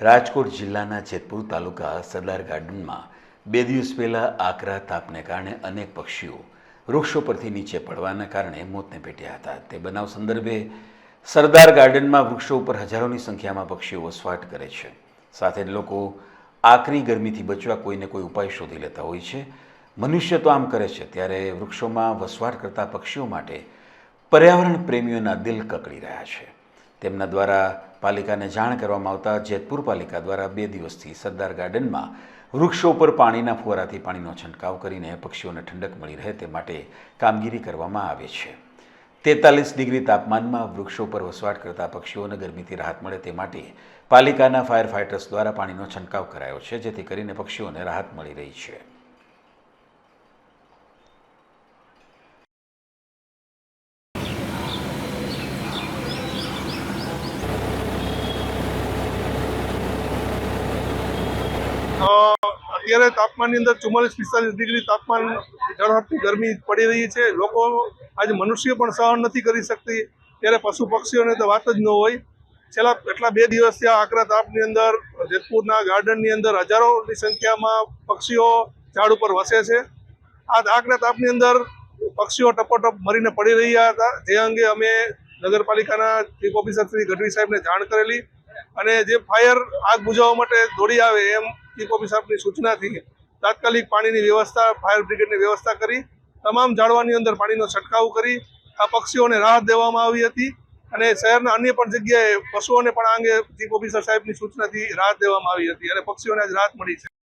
રાજકોટ જિલ્લાના જેતપુર તાલુકા સરદાર ગાર્ડનમાં બે દિવસ પહેલાં આકરા તાપને કારણે અનેક પક્ષીઓ વૃક્ષો પરથી નીચે પડવાના કારણે મોતને ભેટ્યા હતા. તે બનાવ સંદર્ભે સરદાર ગાર્ડનમાં વૃક્ષો ઉપર હજારોની સંખ્યામાં પક્ષીઓ વસવાટ કરે છે. સાથે જ લોકો આકરી ગરમીથી બચવા કોઈને કોઈ ઉપાય શોધી લેતા હોય છે. મનુષ્ય તો આમ કરે છે, ત્યારે વૃક્ષોમાં વસવાટ કરતા પક્ષીઓ માટે પર્યાવરણ પ્રેમીઓના દિલ કકડી રહ્યા છે. તેમના દ્વારા પાલિકાને જાણ કરવામાં આવતા જેતપુર પાલિકા દ્વારા બે દિવસથી સરદાર ગાર્ડનમાં વૃક્ષો પર પાણીના ફુવારાથી પાણીનો છંટકાવ કરીને પક્ષીઓને ઠંડક મળી રહે તે માટે કામગીરી કરવામાં આવે છે. તેતાલીસ ડિગ્રી તાપમાનમાં વૃક્ષો પર વસવાટ કરતા પક્ષીઓને ગરમીથી રાહત મળે તે માટે પાલિકાના ફાયર ફાઇટર્સ દ્વારા પાણીનો છંટકાવ કરાયો છે, જેથી કરીને પક્ષીઓને રાહત મળી રહી છે. અત્યારે તાપમાનની અંદર ચુમ્માલીસ પિસ્તાલીસ ડિગ્રી તાપમાન ઝળહળતી ગરમી પડી રહી છે. લોકો આજે મનુષ્ય પણ સહન નથી કરી શકતી. ત્યારે પશુ પક્ષીઓને તો વાત જ ન હોય. છેલ્લા એટલા બે દિવસથી આકરા તાપની અંદર, જેતપુરના ગાર્ડનની અંદર હજારોની સંખ્યામાં પક્ષીઓ ઝાડ ઉપર વસે છે. આ આકરા તાપની અંદર પક્ષીઓ ટપોટપ મરીને પડી રહ્યા હતા. જે અંગે અમે નગરપાલિકાના ચીફ ઓફિસર શ્રી ગઢવી સાહેબને જાણ કરેલી. અને જે ફાયર આગ બુઝાવવા માટે દોડી આવે એમ ચીફ સાહેબની સૂચનાથી તાત્કાલિક પાણીની વ્યવસ્થા, ફાયર બ્રિગેડની વ્યવસ્થા કરી, તમામ ઝાડવાની અંદર પાણીનો છંટકાવ કરી, આ પક્ષીઓને રાહત દેવામાં આવી હતી અને શહેરના અન્ય પણ જગ્યાએ પશુઓને પણ આ અંગે ચીફ ઓફિસર સાહેબની સૂચનાથી રાહત દેવામાં આવી હતી અને પક્ષીઓને આજ રાહત મળી છે.